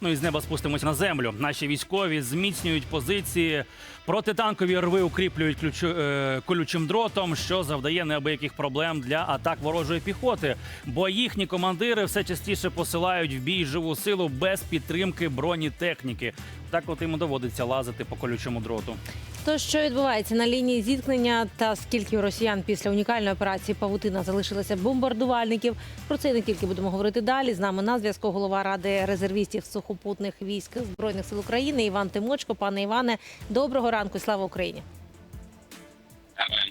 Ну і з неба спустимося на землю. Наші військові зміцнюють позиції. Протитанкові рви укріплюють ключу, е, колючим дротом, що завдає неабияких проблем для атак ворожої піхоти. Бо їхні командири все частіше посилають в бій живу силу без підтримки бронетехніки. Так от їм доводиться лазити по колючому дроту. То що відбувається на лінії зіткнення, та скільки у росіян після унікальної операції Павутина залишилося бомбардувальників? Про це і не тільки будемо говорити далі. З нами на зв'язку голова ради резервістів сухопутних військ збройних сил України Іван Тимочко. Пане Іване, доброго ранку, і слава Україні!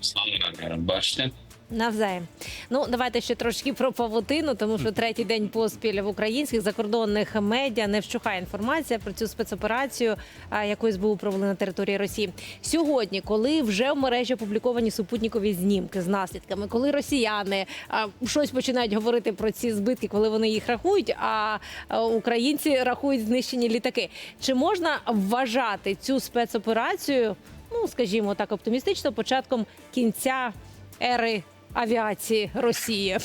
Слава бачите. Навзаєм. Ну давайте ще трошки про павутину, тому що третій день поспіль в українських закордонних медіа не вщухає інформація про цю спецоперацію, яку СБУ провели на території Росії. Сьогодні, коли вже в мережі опубліковані супутникові знімки з наслідками, коли росіяни щось починають говорити про ці збитки, коли вони їх рахують, а, українці рахують знищені літаки. Чи можна вважати цю спецоперацію? Ну, скажімо так, оптимістично, початком кінця ери авіації Росії.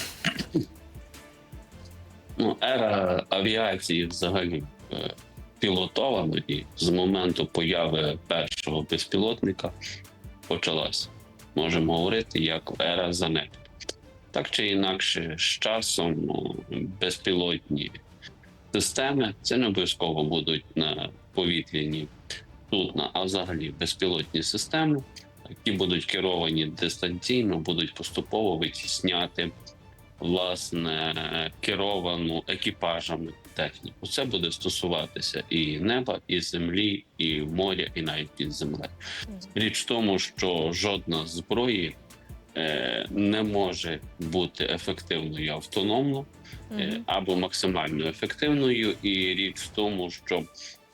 Ну, ера авіації взагалі е, пілотованої з моменту появи першого безпілотника почалася. Можемо говорити як ера занепаду. Так чи інакше, з часом ну, безпілотні системи це не обов'язково будуть на повітряні судна, а взагалі безпілотні системи, які будуть керовані дистанційно, будуть поступово витісняти власне керовану екіпажами техніку. Це буде стосуватися і неба, і землі, і моря, і навіть під землею. Річ в тому, що жодна зброї е, не може бути ефективною автономно е, або максимально ефективною. І річ в тому, що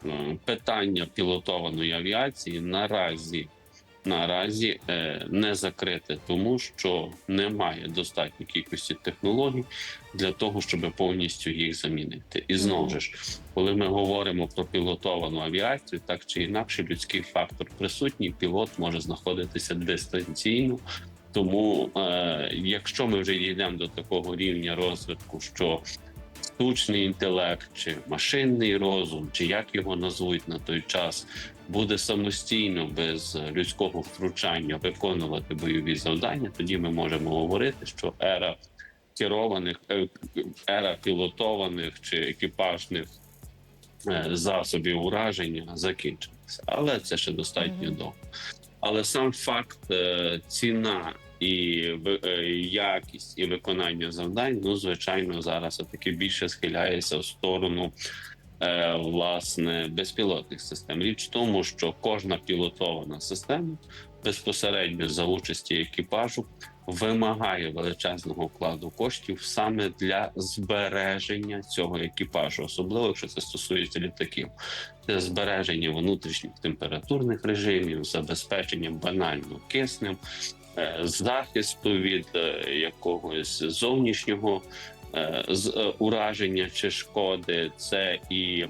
е, питання пілотованої авіації наразі. Наразі е, не закрите, тому що немає достатньої кількості технологій для того, щоб повністю їх замінити. І знову ж, коли ми говоримо про пілотовану авіацію, так чи інакше людський фактор присутній, пілот може знаходитися дистанційно. Тому, е, якщо ми вже дійдемо до такого рівня розвитку, що штучний інтелект, чи машинний розум, чи як його назвуть на той час, буде самостійно без людського втручання виконувати бойові завдання, тоді ми можемо говорити, що ера керованих, е, ера пілотованих чи екіпажних е, засобів ураження закінчилася. Але це ще достатньо Мгм. довго. Але сам факт, е, ціна і е, якість і виконання завдань, ну звичайно, зараз таки більше схиляється в сторону е, власне безпілотних систем. Річ в тому, що кожна пілотована система безпосередньо за участі екіпажу вимагає величезного вкладу коштів саме для збереження цього екіпажу, особливо якщо це стосується літаків. Це збереження внутрішніх температурних режимів, забезпечення банально киснем, е, захисту від е, якогось зовнішнього е, з е, ураження чи шкоди. Це і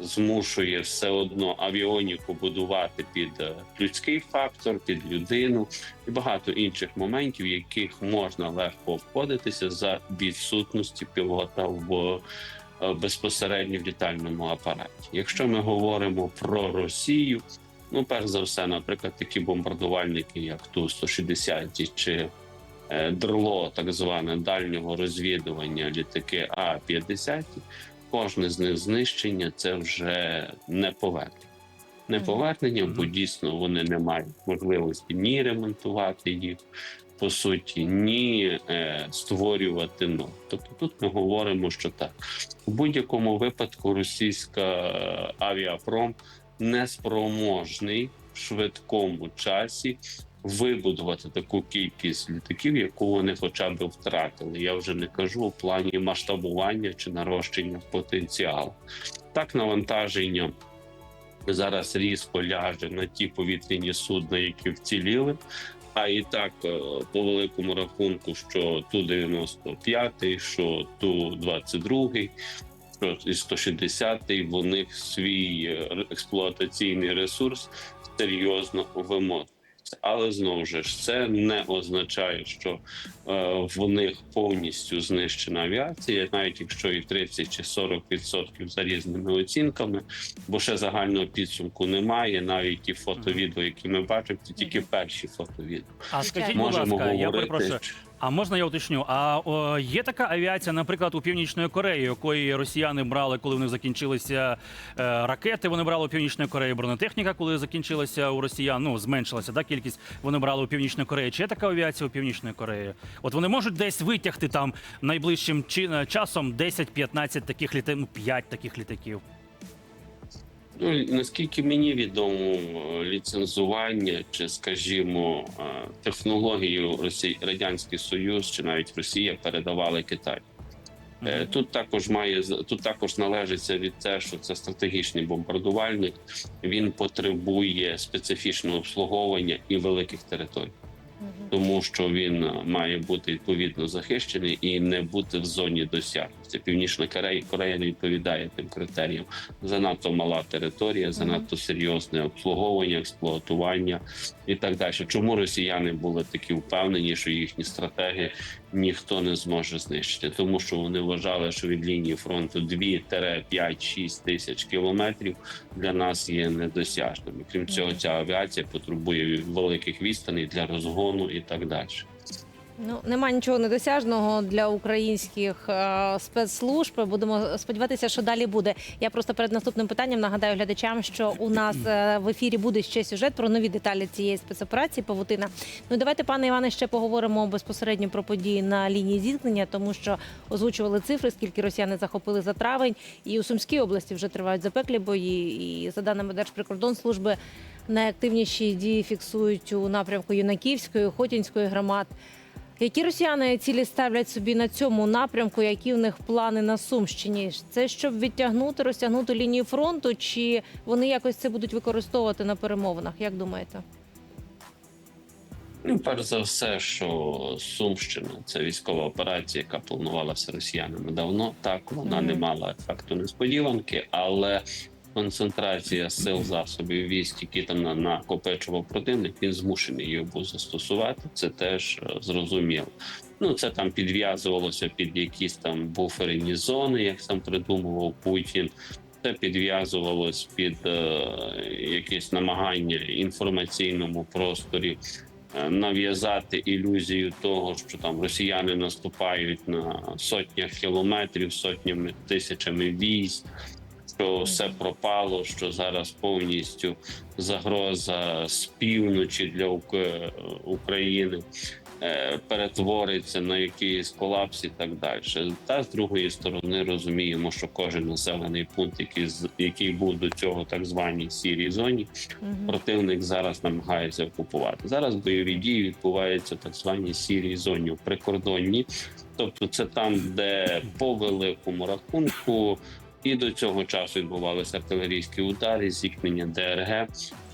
змушує все одно авіоніку будувати під е, людський фактор, під людину і багато інших моментів, яких можна легко обходитися за відсутності пілота в е, безпосередньо в літальному апараті. Якщо ми говоримо про Росію, ну перш за все, наприклад, такі бомбардувальники, як ту 160 чи е, ДРЛО, так зване дальнього розвідування літаки А 50 кожне з них знищення це вже не повернення. Не повернення, бо дійсно вони не мають можливості ні ремонтувати їх, по суті, ні е, створювати нові. Тобто тут ми говоримо, що так у будь-якому випадку російська е, авіапром не спроможний в швидкому часі вибудувати таку кількість літаків, яку вони хоча б втратили. Я вже не кажу у плані масштабування чи нарощення потенціалу. Так, навантаження зараз різко ляже на ті повітряні судна, які вціліли. А і так, е, по великому рахунку, що ту 95 що ту 22 що і 160 в них свій е, експлуатаційний ресурс серйозно вимог. Але знову ж це не означає, що е, в них повністю знищена авіація, навіть якщо і 30 чи 40 відсотків за різними оцінками, бо ще загального підсумку немає. Навіть ті фото-відео, які ми бачимо, це тільки перші фото-відео. А скажіть, будь ласка, я перепрошую. А можна я уточню? А о, є така авіація, наприклад, у Північної Кореї, якої росіяни брали, коли в них закінчилися е, ракети. Вони брали у Північної Кореї бронетехніка, коли закінчилася у росіян. Ну зменшилася да, кількість. Вони брали у Північної Кореї. Чи є така авіація у Північної Кореї? От вони можуть десь витягти там найближчим чи, е, часом 10-15 таких літаків, ну 5 таких літаків. Ну наскільки мені відомо, ліцензування чи, скажімо, е, технологію Росії Радянський Союз чи навіть Росія передавали Китай. Е, Тут також має тут також належиться від те, що це стратегічний бомбардувальник. Він потребує специфічного обслуговування і великих територій, тому що він е, має бути відповідно захищений і не бути в зоні досягнення. Північна Корея Корея не відповідає тим критеріям. Занадто мала територія, занадто серйозне обслуговування, експлуатування і так далі. Чому росіяни були такі впевнені, що їхні стратегії ніхто не зможе знищити, тому що вони вважали, що від лінії фронту 2-5-6 тисяч кілометрів для нас є недосяжними. Крім цього, ця авіація потребує великих відстаней для розгону і так далі. Ну нема нічого недосяжного для українських е, спецслужб. Будемо сподіватися, що далі буде. Я просто перед наступним питанням нагадаю глядачам, що у нас е, в ефірі буде ще сюжет про нові деталі цієї спецоперації. Павутина. Ну давайте, пане Іване, ще поговоримо безпосередньо про події на лінії зіткнення, тому що озвучували цифри, скільки росіяни захопили за травень, і у Сумській області вже тривають запеклі бої. І за даними Держприкордонслужби, найактивніші дії фіксують у напрямку Юнаківської, Хотінської громад. Які росіяни цілі ставлять собі на цьому напрямку? Які в них плани на Сумщині? Це щоб відтягнути, розтягнути лінію фронту, чи вони якось це будуть використовувати на перемовинах? Як думаєте? Ну, перш за все, що Сумщина це військова операція, яка планувалася росіянами давно. Так вона Мгм. не мала ефекту несподіванки, але концентрація сил засобів військ, які там на- накопичував противник, він змушений її був застосувати. Це теж е, зрозуміло. Ну це там підв'язувалося під якісь там буферні зони, як сам придумував Путін. Це підв'язувалось під е, якісь намагання інформаційному просторі е, нав'язати ілюзію того, що там росіяни наступають на сотнях кілометрів, сотнями тисячами військ. Що все пропало, що зараз повністю загроза з півночі для України е, перетвориться на якийсь колапс і так далі. Та з другої сторони розуміємо, що кожен населений пункт, який з- який був до цього так званій сірій зоні, Мгм. противник зараз намагається окупувати. Зараз бойові дії відбуваються в так званій сірій зоні в прикордонні, тобто це там, де по великому рахунку. І до цього часу відбувалися артилерійські удари, зіткнення ДРГ.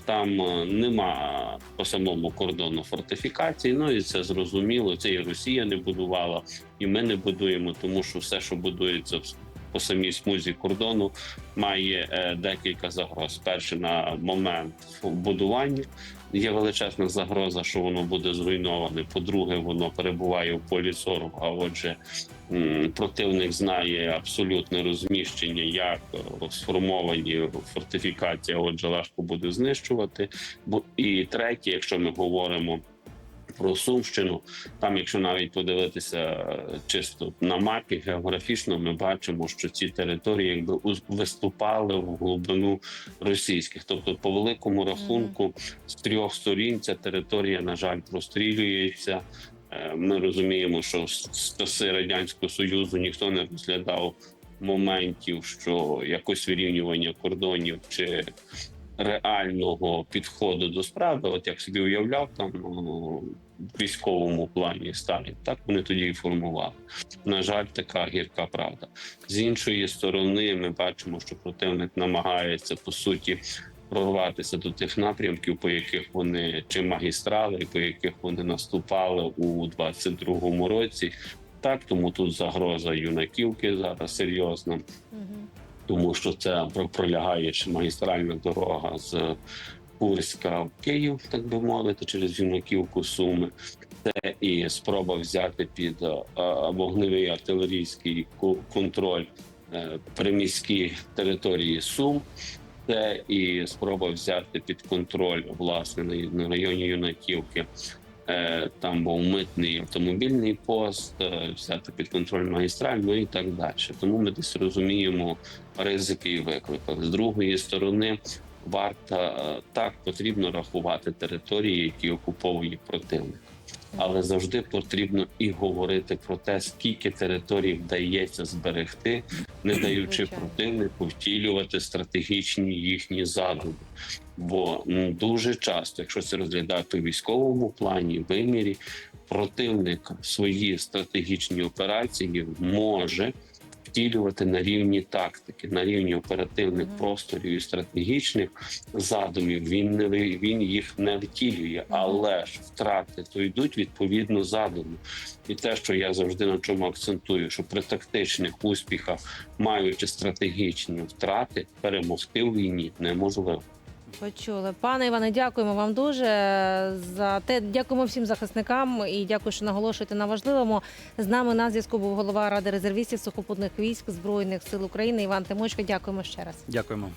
Там е, нема по самому кордону фортифікацій. Ну і це зрозуміло. Це і Росія не будувала, і ми не будуємо, тому що все, що будується по самій смузі кордону, має е, декілька загроз. Перше на момент будування є величезна загроза, що воно буде зруйноване. По-друге, воно перебуває в полі зору. А отже, противник знає абсолютне розміщення, як е, сформовані фортифікації. Отже, легко буде знищувати. І третє, якщо ми говоримо. Про Сумщину, там, якщо навіть подивитися е, чисто на мапі географічно, ми бачимо, що ці території якби виступали в глибину російських. Тобто, по великому рахунку, з трьох сторін ця територія, на жаль, прострілюється. Е, Ми розуміємо, що з часи радянського союзу ніхто не розглядав моментів, що якось вирівнювання кордонів чи реального підходу до справи, от як собі уявляв там ну, в військовому плані Сталін, так вони тоді і формували. На жаль, така гірка правда. З іншої сторони, ми бачимо, що противник намагається по суті прорватися до тих напрямків, по яких вони чи магістрали, по яких вони наступали у 22-му році. Так, тому тут загроза юнаківки зараз серйозна Мгм. Тому що це про- пролягає магістральна дорога з Курська в Київ, так би мовити, через юнаківку Суми. Це і спроба взяти під е, вогневий артилерійський контроль е, приміські території Сум. Це і спроба взяти під контроль власне на районі юнаківки. Е, Там був митний автомобільний пост, е, взяти під контроль магістраль, ну і так далі. Тому ми десь розуміємо ризики і виклики. З другої сторони, варто е, так потрібно рахувати території, які окуповує противник. Але завжди потрібно і говорити про те, скільки територій вдається зберегти, не даючи противнику втілювати стратегічні їхні задуми. Бо м, дуже часто, якщо це розглядати у військовому плані, вимірі, противник свої стратегічні операції може втілювати на рівні тактики, на рівні оперативних просторів і стратегічних задумів. Він не він їх не втілює, але ж втрати то йдуть відповідно задуму. І те, що я завжди на чому акцентую, що при тактичних успіхах, маючи стратегічні втрати, перемогти в війні неможливо. Почули. Пане Іване, дякуємо вам дуже за те. Дякуємо всім захисникам і дякую, що наголошуєте на важливому. З нами на зв'язку був голова Ради резервістів сухопутних військ Збройних сил України Іван Тимочко. Дякуємо ще раз. Дякуємо.